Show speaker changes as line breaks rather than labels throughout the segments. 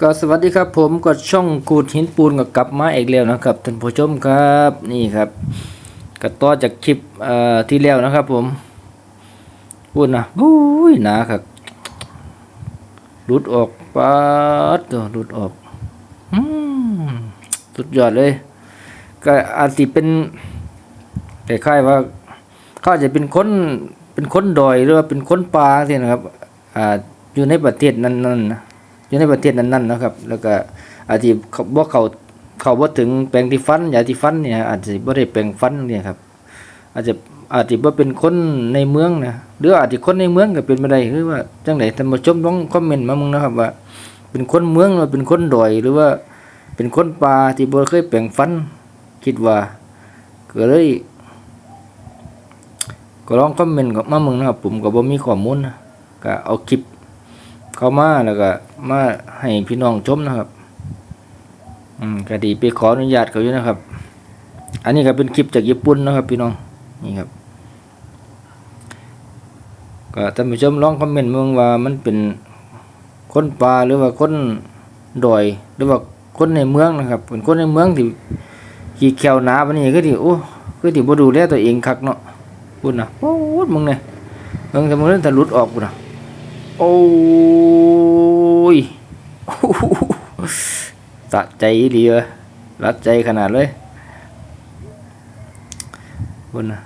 ก็สวัสดีครับผมก็ช่องกูดหินปูนก็กลับมาอีกแล้วนะครับท่านผู้ชมครับนี่ครับก็ต่อจากคลิปเอ่อที่แล้วนะครับ ผมพูดนะอุ้ยหนาครับหลุดออกปัดตัวหลุดออกอสุดยอดเลย ก็อาจจะเป็นคล้ายๆว่าเขาอาจจะเป็นคนเป็นคนดอยหรือว่าเป็นคนป่าสินะครับอ่าอยู่ในประเทศนั้นๆนะ อยู่ในประเทศนั้นๆนะครับ แล้วก็อาจจะบ่เขาเขาบ่ถึงแปรงที่ฟันยาที่ฟันเนี่ยอาจจะบ่ได้แปรงฟันเนี่ยครับ อาจจะอาจจะบ่เป็นคนในเมืองนะหรืออาจจะคนในเมืองก็เป็นไปได้หรือว่าจังไดท่านผู้ชมลองคอมเมนต์มามึงนะครับว่า เป็นคนเมืองหรือเป็นคนดอยหรือว่าเป็นคนป่าที่บ่เคยแปรงฟัน คิดว่าก็เลยก็ลองคอมเมนต์มามึงนะครับผมก็บ่มีข้อมูลนะก็เอาคลิป เข้ามาแล้วก็มาให้พี่น้องชมนะครับ อืมก็ดีไปขออนุญาตเขาอยู่นะครับ อันนี้ก็เป็นคลิปจากญี่ปุ่นนะครับ พี่น้องนี่ครับ ก็ท่านผู้ชมลองคอมเมนต์เมืองว่ามันเป็นคนป่าหรือว่าคนดอยหรือว่าคนในเมืองนะครับ เป็นคนในเมืองที่ขี่แขวหนาปานนี้ก็ที่โอ้ก็ที่บ่ดูแลตัวเองคักเนาะพูดนะโอ้มึงเนี่ยมึงจะมึงเล่นแต่หลุดออกกูนะ โอ้ยสะใจดีเลยรัดใจขนาดเลยคุณนะ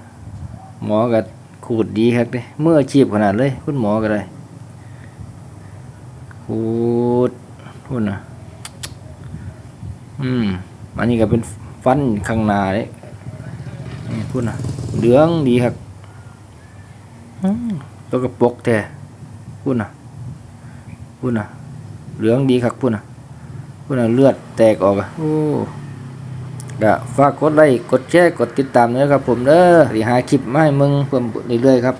หมอก็ขูดดีครับเลยเมื่อชีพขนาดเลย คุณหมอก็ได้ขูดคุณนะอืม อันนี้ก็เป็นฟันข้างหน้าเลยคุณนะเหลืองดีครับอืมตัวกระปกแท้ พูดนะพูดนะเหลืองดีครับพูดนะพูดนะเลือดแตกออกอะโอ้ก็ฝากกดไลค์กดแชร์กดติดตามด้วยครับผมเด้อที่หาคลิปมาให้มึงเพิ่มเรื่อยๆครับ